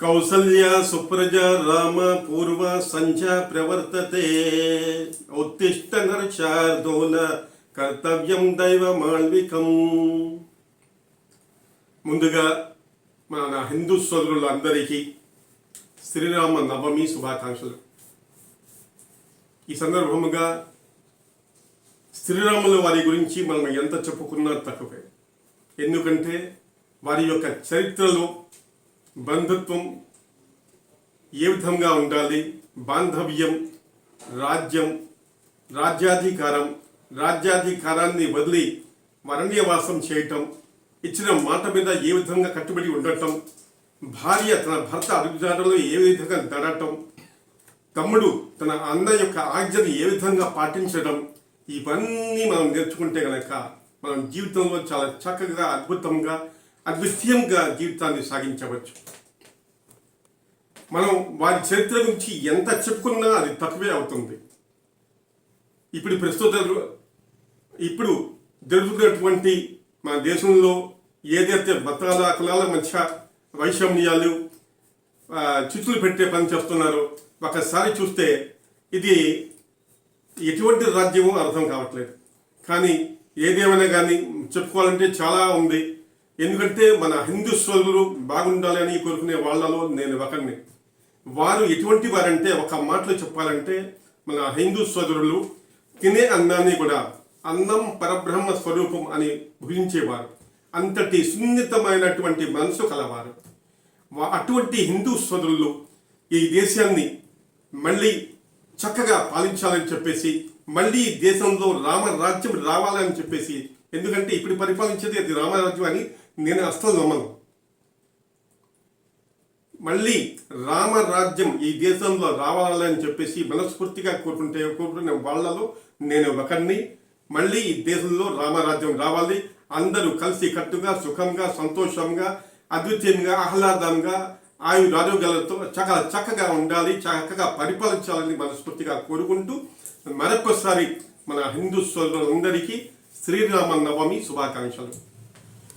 కౌసల్య సుప్రజ రామ పూర్వ సంధ్య ప్రవర్తతే. ఉత్తిష్ట నరచార్దోల కర్తవ్యం దైవ మాల్వికం ముందుగా మన హిందూ సోదరులందరికీ శ్రీరామ నవమి శుభాకాంక్షలు. ఈ సందర్భముగా శ్రీరాముల వారి గురించి మనం ఎంత చెప్పుకున్నా తక్కువే. ఎందుకంటే వారి యొక్క చరిత్రలో బంధుత్వం ఏ విధంగా ఉండాలి? బాంధవ్యం రాజ్యం రాజ్యాధికారం రాజ్యాధికారాన్ని వదిలి వరణ్యవాసం చేయటం ఇచ్చిన మాట మీద ఏ విధంగా కట్టుబడి ఉండటం భార్య తన భర్త అడుగుజాడలో ఏ విధంగా నడటం తమ్ముడు తన అన్న యొక్క ఆజ్ఞని ఏ విధంగా పాటించడం ఇవన్నీ మనం నేర్చుకుంటే కనుక మనం జీవితంలో చాలా చక్కగా అద్భుతంగా అద్వితీయంగా జీవితాన్ని సాగించవచ్చు. మనం వారి చరిత్ర గురించి ఎంత చెప్పుకున్నా అది తక్కువే అవుతుంది. ఇప్పుడు ప్రస్తుత ఇప్పుడు జరుగుతున్నటువంటి మన దేశంలో ఏదైతే మతాల కులాల మధ్య వైషమ్యాలు ఆ, చిచ్చులు పెట్టే పని చేస్తున్నారో ఒకసారి చూస్తే ఇది ఎటువంటి రాజ్యమో అర్థం కావట్లేదు. కానీ ఏదేమైనా కానీ చెప్పుకోవాలంటే చాలా ఉంది. ఎందుకంటే మన హిందూ సోదరులు బాగుండాలని కోరుకునే వాళ్ళలో నేను ఒకరిని వారు ఎటువంటి వారంటే ఒక మాటలో చెప్పాలంటే మన హిందూ సోదరులు తినే అన్నాన్ని కూడా అన్నం పరబ్రహ్మ స్వరూపం అని భుజించేవారు. అంతటి సున్నితమైనటువంటి మనసు కలవారు. అటువంటి హిందూ సోదరులు ఈ దేశాన్ని మళ్ళీ చక్కగా పాలించాలని చెప్పేసి మళ్ళీ ఈ దేశంలో రామరాజ్యం రావాలని చెప్పేసి ఎందుకంటే ఇప్పుడు పరిపాలించేది అది రామరాజ్యం అని నేను అస్సలు నమ్మను మళ్ళీ రామరాజ్యం ఈ దేశంలో రావాలని చెప్పేసి మనస్ఫూర్తిగా కోరుకుంటే కోరుకునే వాళ్ళలో నేను ఒకరిని. మళ్ళీ ఈ దేశంలో రామరాజ్యం రావాలి. అందరూ కలిసి కట్టుగా సుఖంగా సంతోషంగా అద్వితీయంగా ఆహ్లాదంగా ఆయు రాజోగాలతో చక్కగా చక్కగా ఉండాలి చక్కగా పరిపాలించాలని మనస్ఫూర్తిగా కోరుకుంటూ మరొకసారి మన హిందూ సోదరులందరికీ శ్రీరామ నవమి శుభాకాంక్షలు.